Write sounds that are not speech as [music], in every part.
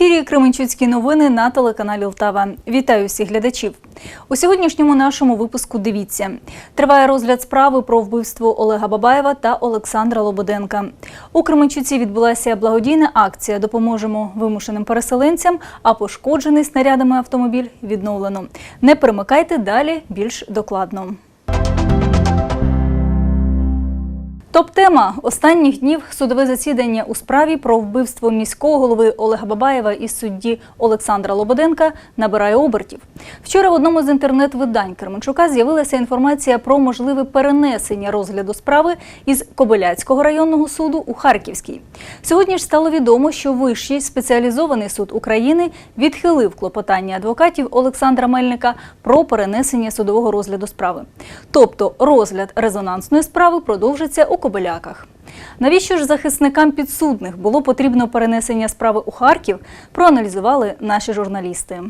ефірі Кременчуцькі новини на телеканалі Лтава. Вітаю всіх глядачів. У сьогоднішньому нашому випуску дивіться. Триває розгляд справи про вбивство Олега Бабаєва та Олександра Лободенка. У Кременчуці відбулася благодійна акція Допоможемо вимушеним переселенцям, а пошкоджений снарядами автомобіль відновлено. Не перемикайте далі більш докладно. Топ-тема останніх днів судове засідання у справі про вбивство міського голови Олега Бабаєва і судді Олександра Лободенка набирає обертів. Вчора в одному з інтернет-видань Кременчука з'явилася інформація про можливе перенесення розгляду справи із Кобиляцького районного суду у Харківський. Сьогодні ж стало відомо, що Вищий спеціалізований суд України відхилив клопотання адвокатів Олександра Мельника про перенесення судового розгляду справи. Тобто розгляд резонансної справи продовжиться у Кобиляках. Навіщо ж захисникам підсудних було потрібно перенесення справи у Харків, проаналізували наші журналісти.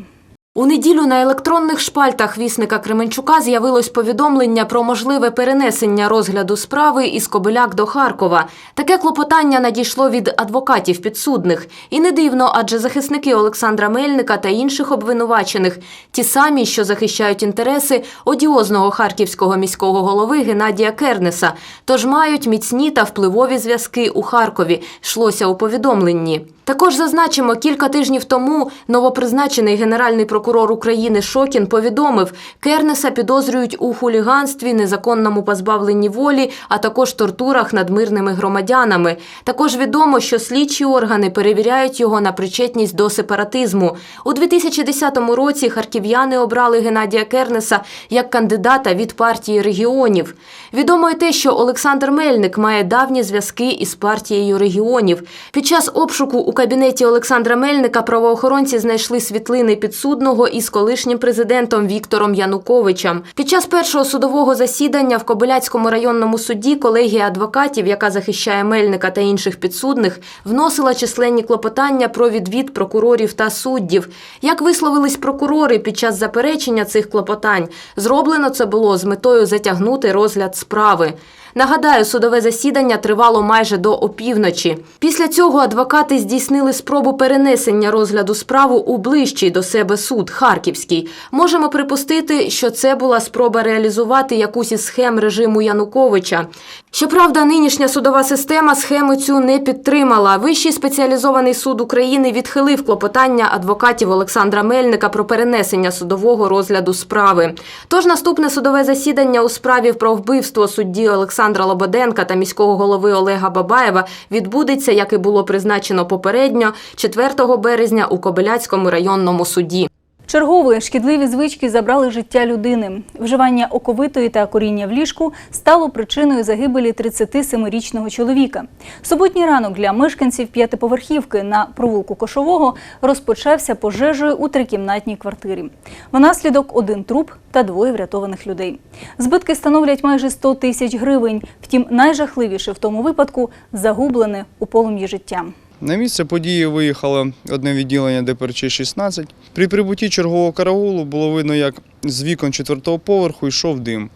У неділю на електронних шпальтах вісника Кременчука з'явилось повідомлення про можливе перенесення розгляду справи із Кобиляк до Харкова. Таке клопотання надійшло від адвокатів підсудних. І не дивно, адже захисники Олександра Мельника та інших обвинувачених ті самі, що захищають інтереси одіозного харківського міського голови Геннадія Кернеса, тож мають міцні та впливові зв'язки у Харкові, йшлося у повідомленні. Також зазначимо, кілька тижнів тому новопризначений генеральний прокурор України Шокін повідомив, Кернеса підозрюють у хуліганстві, незаконному позбавленні волі, а також тортурах над мирними громадянами. Також відомо, що слідчі органи перевіряють його на причетність до сепаратизму. У 2010 році харків'яни обрали Геннадія Кернеса як кандидата від партії регіонів. Відомо й те, що Олександр Мельник має давні зв'язки із партією регіонів. Під час обшуку у кабінеті Олександра Мельника правоохоронці знайшли світлини підсудного із колишнім президентом Віктором Януковичем. Під час першого судового засідання в Кобиляцькому районному суді колегія адвокатів, яка захищає Мельника та інших підсудних, вносила численні клопотання про відвід прокурорів та суддів. Як висловились прокурори під час заперечення цих клопотань, зроблено це було з метою затягнути розгляд справи. Нагадаю, судове засідання тривало майже до опівночі. Після цього адвокати здійснили спробу перенесення розгляду справу у ближчий до себе суд Харківський. Можемо припустити, що це була спроба реалізувати якусь із схем режиму Януковича. Щоправда, нинішня судова система схему цю не підтримала. Вищий спеціалізований суд України відхилив клопотання адвокатів Олександра Мельника про перенесення судового розгляду справи. Тож наступне судове засідання у справі про вбивство судді Олександра Лободенка та міського голови Олега Бабаєва відбудеться, як і було призначено попередньо, 4 березня у Кобиляцькому районному суді. Чергові шкідливі звички забрали життя людини. Вживання оковитої та коріння в ліжку стало причиною загибелі 37-річного чоловіка. Суботній ранок для мешканців п'ятиповерхівки на провулку Кошового розпочався пожежею у трикімнатній квартирі. Внаслідок один труп та двоє врятованих людей. Збитки становлять майже 100 тисяч гривень. Втім, найжахливіше в тому випадку загублене у полум'ї життя. На місце події виїхало одне відділення ДПРЧ-16. При прибутті чергового караулу було видно, як з вікон четвертого поверху йшов дим.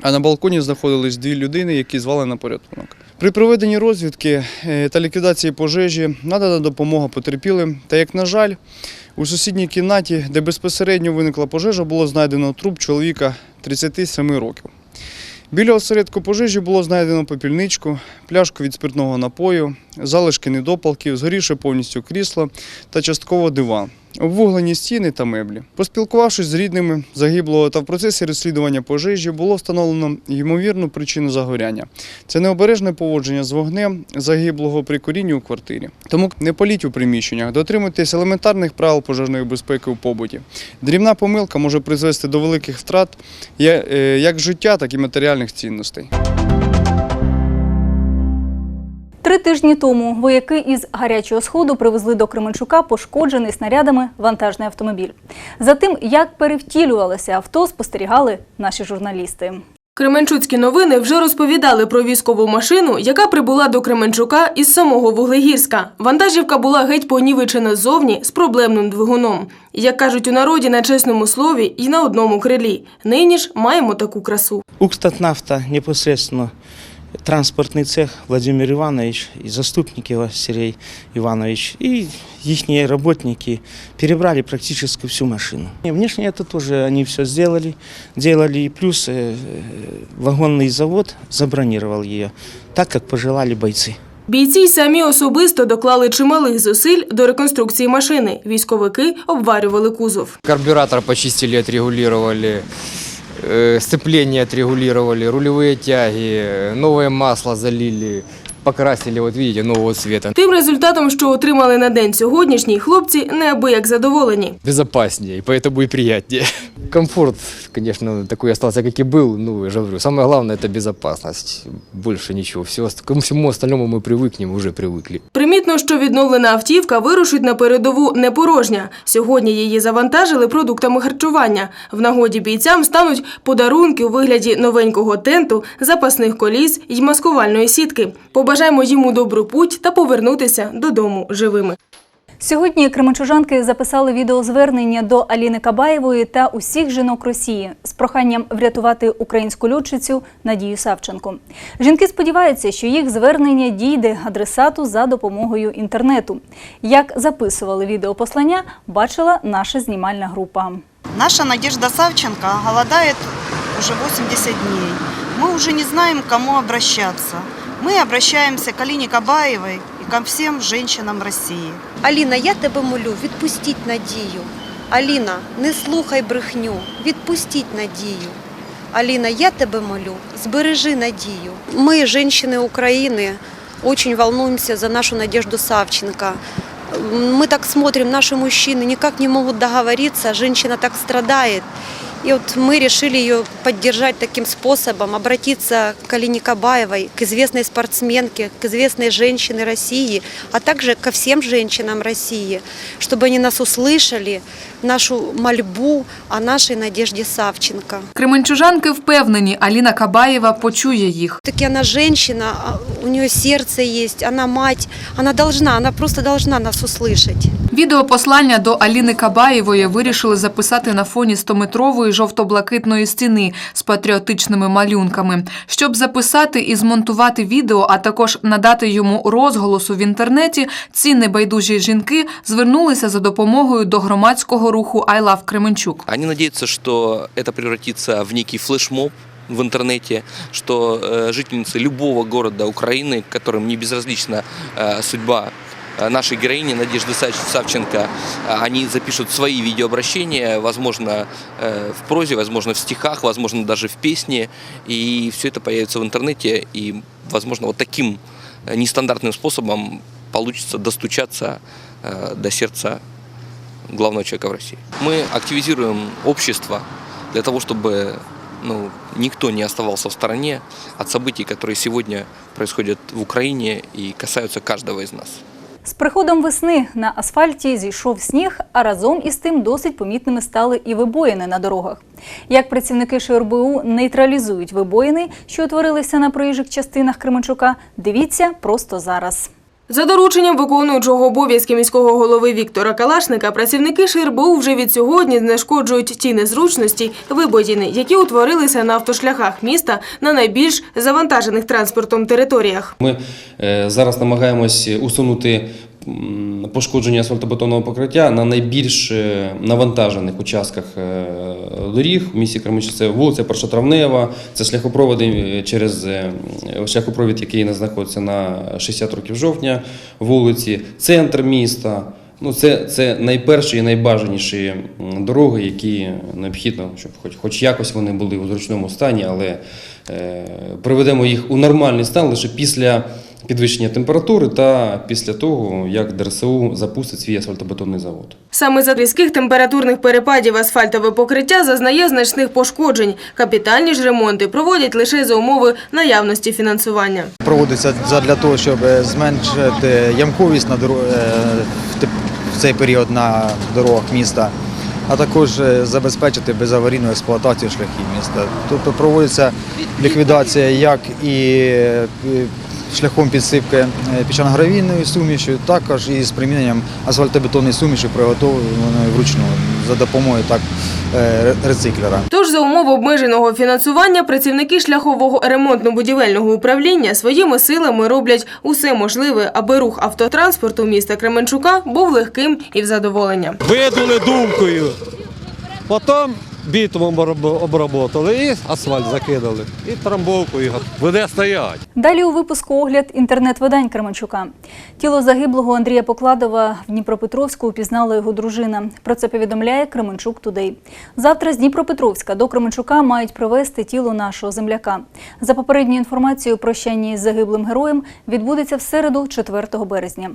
А на балконі знаходились дві людини, які звали на порятунок. При проведенні розвідки е, та ліквідації пожежі надана допомога потерпілим. Та, як на жаль, у сусідній кімнаті, де безпосередньо виникла пожежа, було знайдено труп чоловіка 37 років. Біля осередку пожежі було знайдено попільничку, пляшку від спиртного напою, залишки недопалків, згоріше повністю крісло та частково диван, обвуглені стіни та меблі. Поспілкувавшись з рідними загиблого та в процесі розслідування пожежі було встановлено ймовірну причину загоряння. Це необережне поводження з вогнем загиблого при корінні у квартирі. Тому не паліть у приміщеннях, дотримуйтесь елементарних правил пожежної безпеки у побуті. Дрібна помилка може призвести до великих втрат е, як життя, так і матеріальних цінностей. Три тижні тому вояки із гарячого сходу привезли до Кременчука пошкоджений снарядами вантажний автомобіль. За тим, як перевтілювалося авто, спостерігали наші журналісти. Кременчуцькі новини вже розповідали про військову машину, яка прибула до Кременчука із самого Вуглегірська. Вантажівка була геть понівечена ззовні з проблемним двигуном. Як кажуть у народі на чесному слові і на одному крилі. Нині ж маємо таку красу. Укрстатнафта непосредственно транспортный цех Владимир Иванович и заступник его Сергей Иванович и их работники перебрали практически всю машину. И внешне это тоже они все сделали, делали и плюс э, э, вагонный завод забронировал ее, так как пожелали бойцы. Бійці й самі особисто доклали чималих зусиль до реконструкції машини. Військовики обварювали кузов. Карбюратор почистили, отрегулировали, э, сцепление отрегулировали, рулевые тяги, э, новое масло залили, покрасили, вот видите, нового цвета. Тим результатом, що отримали на день сьогоднішній, хлопці неабияк задоволені. Безопаснее, и поэтому и приятнее. [laughs] Комфорт, конечно, такой остался, как и был. Ну, я же говорю, самое главное – это безопасность. Больше ничего. Все, к всему остальному мы привыкнем, уже привыкли. Примітно, що відновлена автівка вирушить на передову не порожня. Сьогодні її завантажили продуктами харчування. В нагоді бійцям стануть подарунки у вигляді новенького тенту, запасних коліс й маскувальної сітки. Побажаємо їм у добру путь та повернутися додому живими. Сьогодні кременчужанки записали відеозвернення до Аліни Кабаєвої та усіх жінок Росії з проханням врятувати українську льотчицю Надію Савченко. Жінки сподіваються, що їх звернення дійде адресату за допомогою інтернету. Як записували відеопослання, бачила наша знімальна група. Наша Надежда Савченко голодает уже 80 дней. Мы уже не знаем, к кому обращаться. Мы обращаемся к Алине Кабаевой и ко всем женщинам России. Аліна, я тебе молю, відпустіть Надію. Аліна, не слухай брехню, відпустіть Надію. Аліна, я тебе молю, збережи Надію. Ми, жінки України, очень волнуемся за нашу Надежду Савченко. Мы так смотрим, наши мужчины никак не могут договориться, женщина так страдает. И вот мы решили ее поддержать таким способом, обратиться к Алине Кабаевой, к известной спортсменке, к известной женщине России, а также ко всем женщинам России, чтобы они нас услышали, нашу мольбу о нашей Надежде Савченко. Кременчужанки впевнені, Аліна Кабаєва почує їх. Таки она женщина, а у нее сердце есть, она мать, она должна, она просто должна нас услышать. Відеопослання до Аліни Кабаєвої вирішили записати на фоні 100-метрової жовто-блакитної стіни з патріотичними малюнками. Щоб записати і змонтувати відео, а також надати йому розголосу в інтернеті, ці небайдужі жінки звернулися за допомогою до громадського руху «I love Кременчук». Они надеются, что это превратится в некий флешмоб в интернете, что э, жительницы любого города Украины, которым не безразлична э, судьба э, нашей героини Надежды Савченко, э, они запишут свои видеообращения, возможно, э, в прозе, возможно, в стихах, возможно, даже в песне, и все это появится в интернете, и, возможно, вот таким э, нестандартным способом получится достучаться э, до сердца главного человека в России. Мы активизируем общество для того, чтобы ну, никто не оставался в стороне от событий, которые сегодня происходят в Украине и касаются каждого из нас. З приходом весни на асфальті зійшов сніг, а разом із тим досить помітними стали і вибоїни на дорогах. Як працівники ШРБУ нейтралізують вибоїни, що утворилися на проїжджих частинах Кременчука, дивіться просто зараз. За дорученням виконуючого обов'язки міського голови Віктора Калашника, працівники ШРБУ вже від сьогодні знешкоджують ті незручності, вибоїни, які утворилися на автошляхах міста на найбільш завантажених транспортом територіях. Ми е, зараз намагаємось усунути пошкодження асфальтобетонного покриття на найбільш е, навантажених участках е, доріг в місті Кременчук. Це вулиця Першотравнева, це шляхопроводи е, через шляхопровід, який знаходиться на 60 років жовтня вулиці, центр міста. Ну, це, це найперші і найбажаніші дороги, які необхідно, щоб хоч, хоч якось вони були у зручному стані, але е, приведемо їх у нормальний стан лише після підвищення температури та після того, як ДРСУ запустить свій асфальтобетонний завод. Саме за різких температурних перепадів асфальтове покриття зазнає значних пошкоджень. Капітальні ж ремонти проводять лише за умови наявності фінансування. проводиться для того, щоб зменшити ямковість на доро- е, в цей період на дорогах міста, а також е, забезпечити безаварійну експлуатацію шляхів міста. Тобто проводиться ліквідація як і е, шляхом підсипки е, піщано-гравійною сумішю, також і з приміненням асфальтобетонної суміші, приготованої вручну за допомогою так е, рециклера. Тож за умов обмеженого фінансування працівники шляхового ремонтно-будівельного управління своїми силами роблять усе можливе, аби рух автотранспорту міста Кременчука був легким і в задоволення. видули думкою. Потім бітумом обраб- обработали і асфальт закидали. І трамбовкою буде стояти. Далі у випуску огляд інтернет-видань Кременчука. Тіло загиблого Андрія Покладова в Дніпропетровську упізнала його дружина. Про це повідомляє Кременчук Тудей. Завтра з Дніпропетровська до Кременчука мають привезти тіло нашого земляка. За попередньою інформацією, прощання із загиблим героєм відбудеться в середу, 4 березня.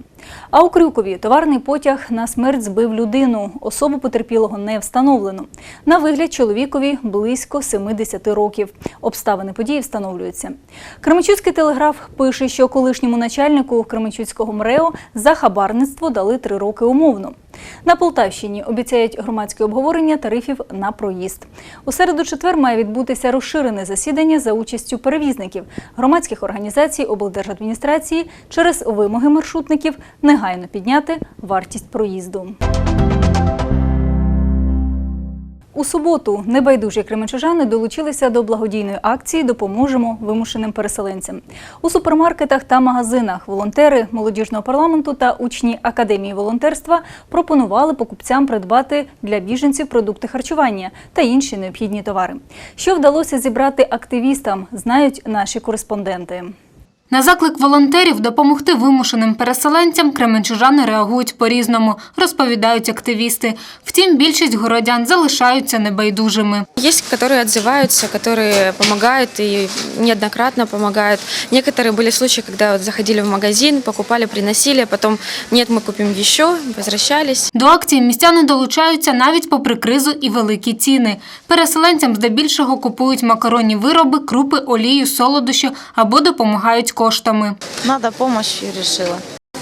А у Крюкові товарний потяг на смерть збив людину. Особу потерпілого не встановлено. На вигляд чоловікові близько 70 років. Обставини події встановлюються. Кременчуцький телеграф пише, що колишньому начальнику Кременчуцького МРЕО за хабарництво дали три роки умовно. На Полтавщині обіцяють громадське обговорення тарифів на проїзд. У середу четвер має відбутися розширене засідання за участю перевізників, громадських організацій, облдержадміністрації через вимоги маршрутників негайно підняти вартість проїзду. У суботу небайдужі кременчужани долучилися до благодійної акції Допоможемо вимушеним переселенцям. У супермаркетах та магазинах волонтери молодіжного парламенту та учні академії волонтерства пропонували покупцям придбати для біженців продукти харчування та інші необхідні товари. Що вдалося зібрати активістам, знають наші кореспонденти. На заклик волонтерів допомогти вимушеним переселенцям кременчужани реагують по-різному, розповідають активісти. Втім, більшість городян залишаються небайдужими. Есть, которые отзываются, которые помогают и неоднократно помогают. Некоторые были случаи, когда вот заходили в магазин, покупали, приносили, а потом нет, мы купим еще, возвращались. До акції містяни долучаються навіть попри кризу і великі ціни. Переселенцям здебільшого купують макаронні вироби, крупи, олію, солодощі або допомагають коштами. Надо допомогу и решила.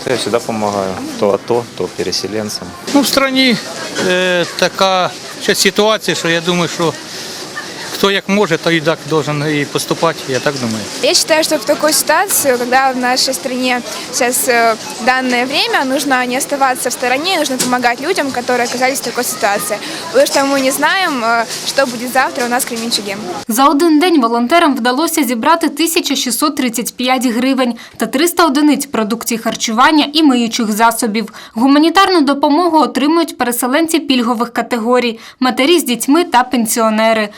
Я завжди допомагаю То АТО, то переселенцям. Ну, в країні е, така ще ситуація, що я думаю, що хто як може, той і так має і поступати, я так думаю. Я считаю, что в такой ситуации, когда в нашей стране сейчас э, данное время, нужно не оставаться в стороне, нужно помогать людям, которые оказались в такой ситуации. Потому что мы не знаем, э, что будет завтра у нас в Кременчуге. За один день волонтерам вдалося зібрати 1635 гривень та 300 одиниць продукції харчування і миючих засобів. Гуманітарну допомогу отримують переселенці пільгових категорій, матері з дітьми та пенсіонери.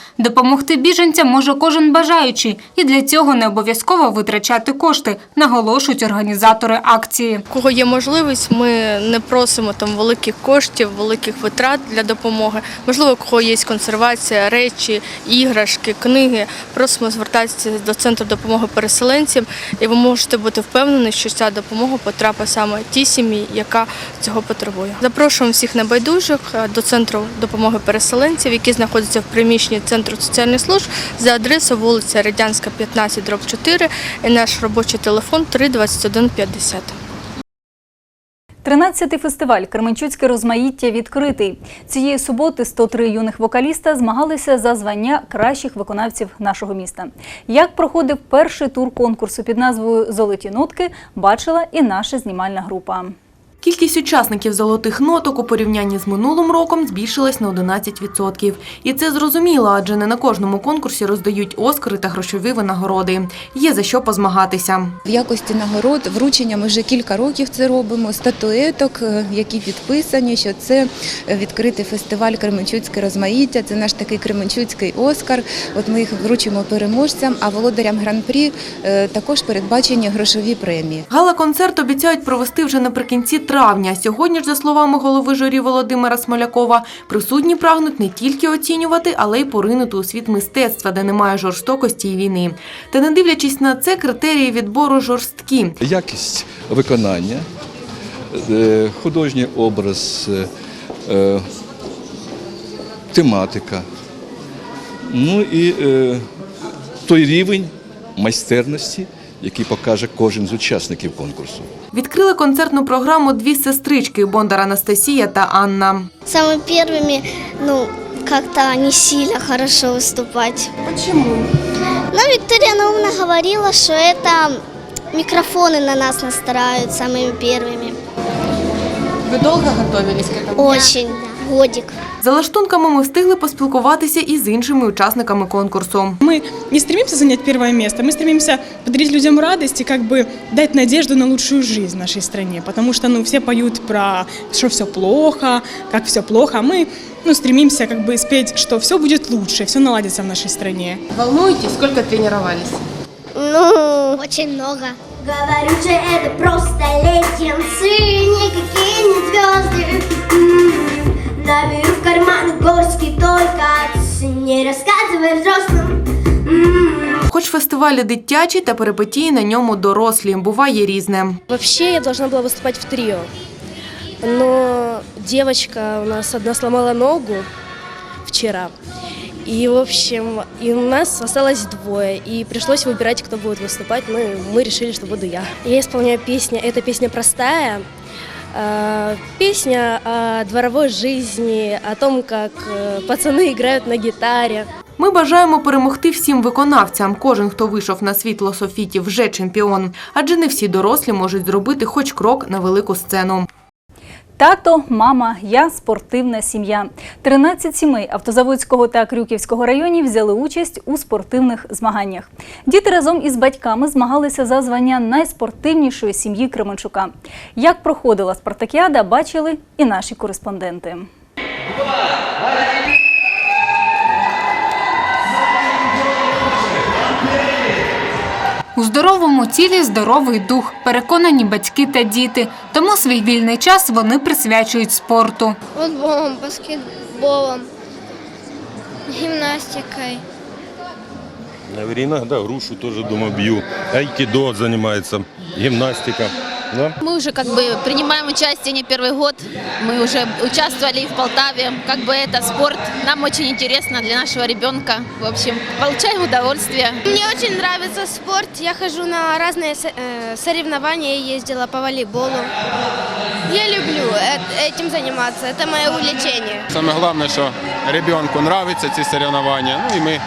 Допомогти біженцям може кожен бажаючий, і для цього не обов'язково витрачати кошти, наголошують організатори акції. Кого є можливість, ми не просимо там великих коштів, великих витрат для допомоги. Можливо, кого є консервація, речі, іграшки, книги. Просимо звертатися до центру допомоги переселенцям, і ви можете бути впевнені, що ця допомога потрапить саме тій сім'ї, яка цього потребує. Запрошуємо всіх небайдужих е, до центру допомоги переселенців, які знаходяться в приміщенні центру соціальних служб за адресою вулиця Радянська, 15, дроб 4 і наш робочий телефон 321 50. 13-й фестиваль Кременчуцьке розмаїття відкритий. Цієї суботи 103 юних вокаліста змагалися за звання кращих виконавців нашого міста. Як проходив перший тур конкурсу під назвою Золоті нотки, бачила і наша знімальна група. Кількість учасників золотих ноток у порівнянні з минулим роком збільшилась на 11%. І це зрозуміло, адже не на кожному конкурсі роздають оскари та грошові винагороди. Є за що позмагатися. В якості нагород вручення ми вже кілька років це робимо. Статуеток, е, які підписані, що це відкритий фестиваль Кременчуцьке розмаїття. Це наш такий Кременчуцький Оскар. От ми їх вручимо переможцям, а володарям гран-прі е, також передбачені грошові премії. Гала-концерт обіцяють провести вже наприкінці травня. Сьогодні ж, за словами голови журі Володимира Смолякова, присутні прагнуть не тільки оцінювати, але й поринути у світ мистецтва, де немає жорстокості і війни. Та не дивлячись на це, критерії відбору жорсткі. Якість виконання, е, художній образ, е, тематика, ну і е, той рівень майстерності, який покаже кожен з учасників конкурсу. Відкрили концертну програму дві сестрички Бондар Анастасія та Анна. Самыми первыми, ну, как-то не сильно хорошо выступать. Почему? Но Виктория Наумна говорила, что это микрофоны на нас настраивают самыми первыми. Ви довго готувалися к этому? Очень, да. Годик. За лаштунками ми встигли поспілкуватися і з іншими учасниками конкурсу. Мы не стремимся занять первое место, мы стремимся подарить людям радость и как бы дать надежду на лучшую жизнь в нашей стране. Потому что ну, все поют про что все плохо, как все плохо. А мы ну, стремимся как бы спеть, что все будет лучше, все наладится в нашей стране. Волнуєтесь? Скільки тренувалися? Ну, очень много. Говорю же, это просто легенцы, никакие не звезды. Наберу в карман горстки только не рассказывай взрослым. Хоч фестивалі дитячі та перипетії на ньому дорослі, буває різне. Вообще я должна была выступать в трио, но девочка у нас одна сломала ногу вчера. И, в общем, и у нас осталось двое, и пришлось выбирать, кто будет выступать. Ну, и мы решили, что буду я. Я исполняю песню, эта песня простая, э, песня о дворовой жизни, о том, как э, пацаны играют на гитаре. Ми бажаємо перемогти всім виконавцям. Кожен, хто вийшов на світло Софіті, вже чемпіон. Адже не всі дорослі можуть зробити хоч крок на велику сцену. Тато, мама, я спортивна сім'я. 13 сімей Автозаводського та Крюківського районів взяли участь у спортивних змаганнях. Діти разом із батьками змагалися за звання найспортивнішої сім'ї Кременчука. Як проходила спартакіада, бачили і наші кореспонденти. У здоровому тілі здоровий дух, переконані батьки та діти. Тому свій вільний час вони присвячують спорту. Футболом, баскетболом, гимнастикой. Иногда грушу тоже дома бью. Айкидо занимается, гимнастика. Да? Мы уже как бы принимаем участие не первый год. Мы уже участвовали в Полтаве. Как бы это спорт. Нам очень интересно для нашего ребенка. В общем, получаем удовольствие. Мне очень нравится спорт. Я хожу на разные э, соревнования, я ездила по волейболу. Я люблю э- этим заниматься, это мое увлечение. Самое главное, что ребенку нравятся эти соревнования, ну и мы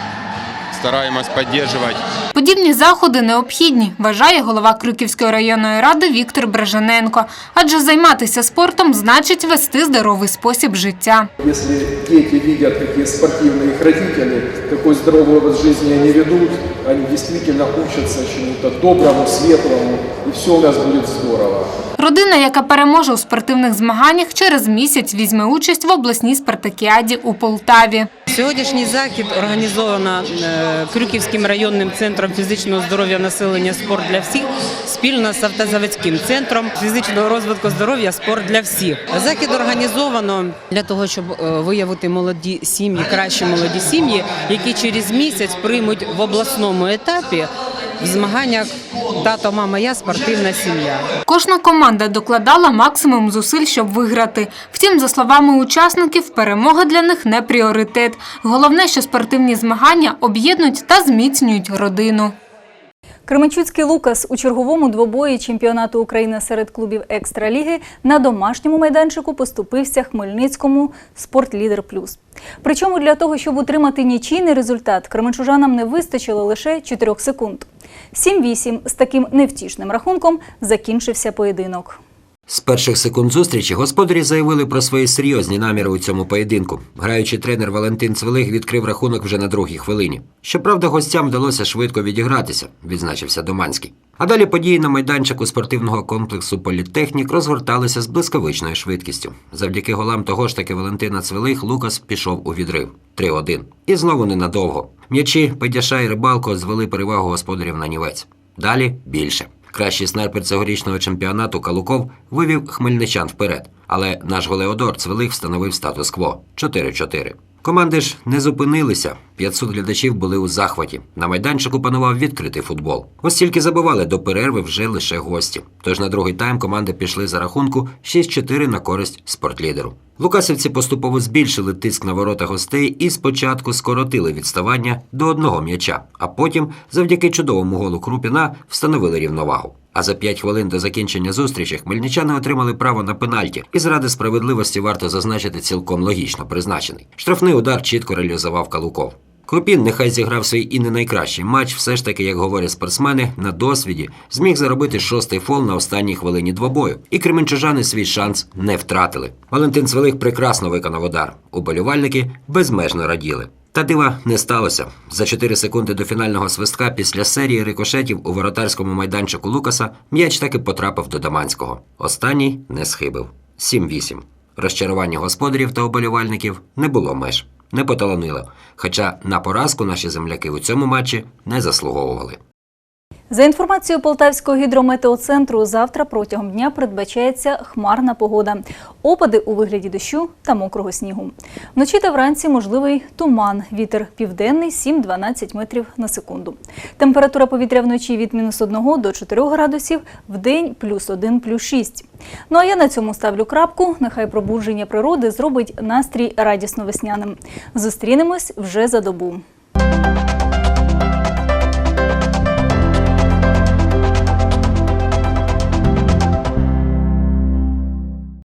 стараемся поддерживать. Подібні заходи необхідні, вважає голова Крюківської районної ради Віктор Бражаненко. Адже займатися спортом значить вести здоровий спосіб життя. Если дети видят, какие спортивные их родители, какой здоровый образ жизни они ведут, они действительно учатся чему-то доброму, светлому, и все у нас будет здорово. Родина, яка переможе у спортивних змаганнях, через місяць візьме участь в обласній спартакіаді у Полтаві. Сьогоднішній захід організовано е, Крюківським районним центром фізичного здоров'я населення Спорт для всіх спільно з автозаводським центром фізичного розвитку здоров'я Спорт для всіх. Захід організовано для того, щоб е, виявити молоді сім'ї, кращі молоді сім'ї, які через місяць приймуть в обласному етапі в змаганнях тато, мама, я спортивна сім'я. Кожна команда докладала максимум зусиль, щоб виграти. Втім, за словами учасників, перемога для них не пріоритет. Головне, що спортивні змагання об'єднують та зміцнюють родину. Кременчуцький Лукас у черговому двобої чемпіонату України серед клубів екстраліги на домашньому майданчику поступився Хмельницькому Спортлідер Плюс. Причому для того, щоб утримати нічийний результат, кременчужанам не вистачило лише 4 секунд. 7-8 з таким невтішним рахунком закінчився поєдинок. З перших секунд зустрічі господарі заявили про свої серйозні наміри у цьому поєдинку. Граючий тренер Валентин Цвилих відкрив рахунок вже на другій хвилині. Щоправда, гостям вдалося швидко відігратися, відзначився Доманський. А далі події на майданчику спортивного комплексу Політехнік розгорталися з блискавичною швидкістю. Завдяки голам того ж таки Валентина Цвилих Лукас пішов у відрив 3-1. І знову ненадовго. М'ячі, Педяша і Рибалко звели перевагу господарів на нівець. Далі більше. Кращий снайпер цьогорічного чемпіонату Калуков вивів хмельничан вперед, але наш голеодор Цвелих встановив статус-кво 4-4. Команди ж не зупинилися. 500 глядачів були у захваті. На майданчику панував відкритий футбол. Ось тільки забивали до перерви вже лише гості. Тож на другий тайм команди пішли за рахунку 6-4 на користь спортлідеру. Лукасівці поступово збільшили тиск на ворота гостей і спочатку скоротили відставання до одного м'яча, а потім, завдяки чудовому голу Крупіна, встановили рівновагу. А за 5 хвилин до закінчення зустрічі хмельничани отримали право на пенальті, і заради справедливості варто зазначити цілком логічно призначений. Штрафний удар чітко реалізував Калуков. Крупін нехай зіграв свій і не найкращий матч, все ж таки, як говорять спортсмени, на досвіді зміг заробити шостий фол на останній хвилині двобою. І кременчужани свій шанс не втратили. Валентин Цвелих прекрасно виконав удар. Уболівальники безмежно раділи. Та дива не сталося. За 4 секунди до фінального свистка після серії рикошетів у воротарському майданчику Лукаса м'яч таки потрапив до Даманського. Останній не схибив. 7-8. Розчарування господарів та оболівальників не було меж. Не поталанило. Хоча на поразку наші земляки у цьому матчі не заслуговували. За інформацією Полтавського гідрометеоцентру, завтра протягом дня передбачається хмарна погода. Опади у вигляді дощу та мокрого снігу. Вночі та вранці можливий туман. Вітер південний 7-12 метрів на секунду. Температура повітря вночі від мінус 1 до 4 градусів, в день плюс 1, плюс 6. Ну а я на цьому ставлю крапку. Нехай пробудження природи зробить настрій радісно весняним. Зустрінемось вже за добу.